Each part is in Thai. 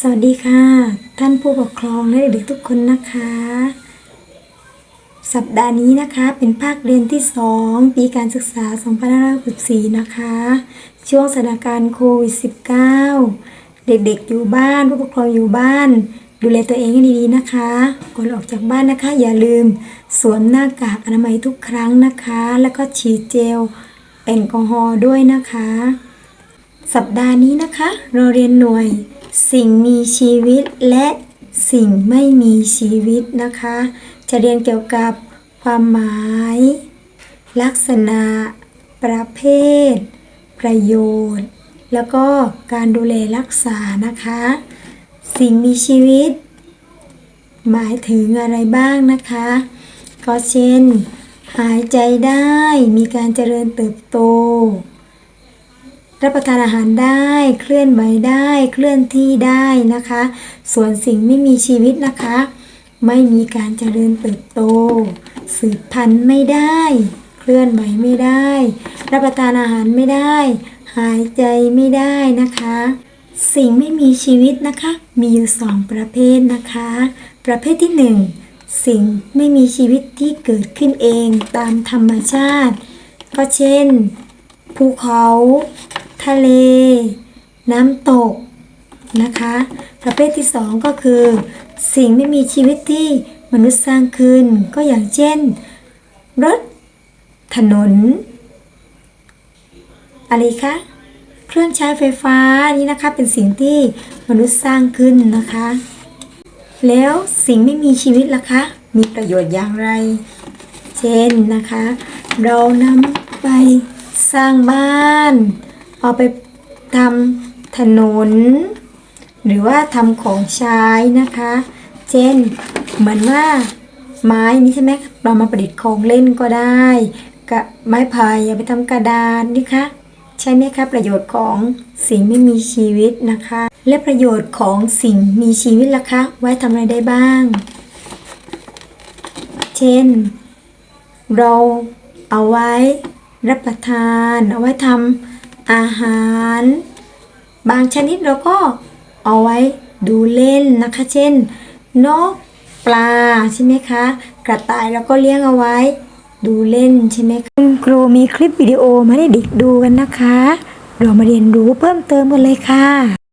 สวัสดีค่ะ ท่านผู้ปกครองและเด็กๆทุกคนนะคะ สัปดาห์นี้นะคะเป็นภาคเรียนที่ 2 ปีการศึกษา 2564 นะคะ ช่วงสถานการณ์โควิด -19 เด็กๆอยู่บ้านผู้ปกครองอยู่บ้าน ดูแลตัวเองให้ดีๆนะคะก่อนออกจากบ้านนะคะ อย่าลืมสวมหน้ากากอนามัยทุกครั้งนะคะ แล้วก็ฉีดเจลแอลกอฮอล์ด้วยนะคะ สัปดาห์นี้นะคะ เราเรียนหน่วย สิ่งมีชีวิตและสิ่งไม่มีชีวิตนะคะ จะเรียนเกี่ยวกับความหมาย ลักษณะ ประเภท ประโยชน์ แล้วก็การดูแลรักษานะคะ สิ่งมีชีวิต หมายถึงอะไรบ้างนะคะ ก็เช่น หายใจได้มีการเจริญเติบโต รับประทานอาหารได้ เคลื่อนไหวได้ เคลื่อนที่ได้นะคะ ส่วนสิ่งไม่มีชีวิตนะคะ ไม่มีการเจริญเติบโต สืบพันธุ์ไม่ได้ เคลื่อนไหวไม่ได้ รับประทานอาหารไม่ได้ หายใจไม่ได้นะคะ สิ่งไม่มีชีวิตนะคะ มีอยู่สองประเภทนะคะ ประเภทที่หนึ่งสิ่งไม่มีชีวิตที่เกิดขึ้นเองตามธรรมชาติ ก็เช่น ภูเขา ทะเล น้ำตกนะคะ ประเภทที่สองก็คือ สิ่งไม่มีชีวิตที่มนุษย์สร้างขึ้น ก็อย่างเช่น รถ ถนน อะไรคะเครื่องใช้ไฟฟ้านี่นะคะเป็นสิ่งที่มนุษย์สร้างขึ้นนะคะ แล้วสิ่งไม่มีชีวิตล่ะคะ มีประโยชน์อย่างไร เช่นนะคะ เรานำไปสร้างบ้าน เอาไปทำถนน หรือว่าทำของใช้นะคะ เช่นเหมือนว่าไม้นี้ใช่ไหมเรามาประดิษฐ์ของเล่นก็ได้กับไม้ไผ่เอาไปทำกระดานนี่คะใช่ไหมคะประโยชน์ของสิ่งไม่มีชีวิตนะคะ และประโยชน์ของสิ่งมีชีวิตล่ะคะ ไว้ทำอะไรได้บ้าง เช่น เราเอาไว้รับประทาน เอาไว้ทำ อาหาร บางชนิดเราก็เอาไว้ดูเล่นนะคะ เช่น นกปลาใช่ไหมคะ กระต่ายเราก็เลี้ยงเอาไว้ ดูเล่นใช่ไหมคะคุณครูมีคลิปวิดีโอมาให้เด็กดูกันนะคะ เรามาเรียนรู้เพิ่มเติมกันเลยค่ะ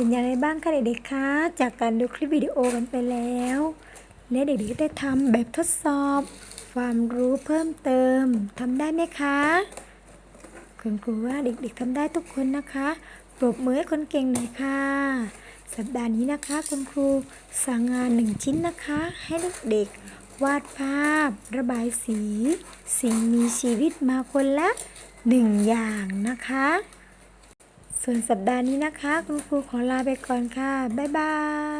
เป็นอย่างไรบ้างคะเด็กๆคะ จากการดูคลิปวิดีโอกันไปแล้ว และเด็กๆได้ทำแบบทดสอบ ความรู้เพิ่มเติมทำได้ไหมคะคุณครูว่าเด็กๆทำได้ทุกคนนะคะปรบมือให้คนเก่งหน่อยค่ะ สัปดาห์นี้นะคะคุณครูสั่งงานหนึ่งชิ้นนะคะ ให้เด็กๆวาดภาพ ระบายสี สิ่งมีชีวิตมาคนละหนึ่งอย่างนะคะ ส่วนสัปดาห์นี้นะคะ คุณครูขอลาไปก่อนค่ะ บ๊ายบาย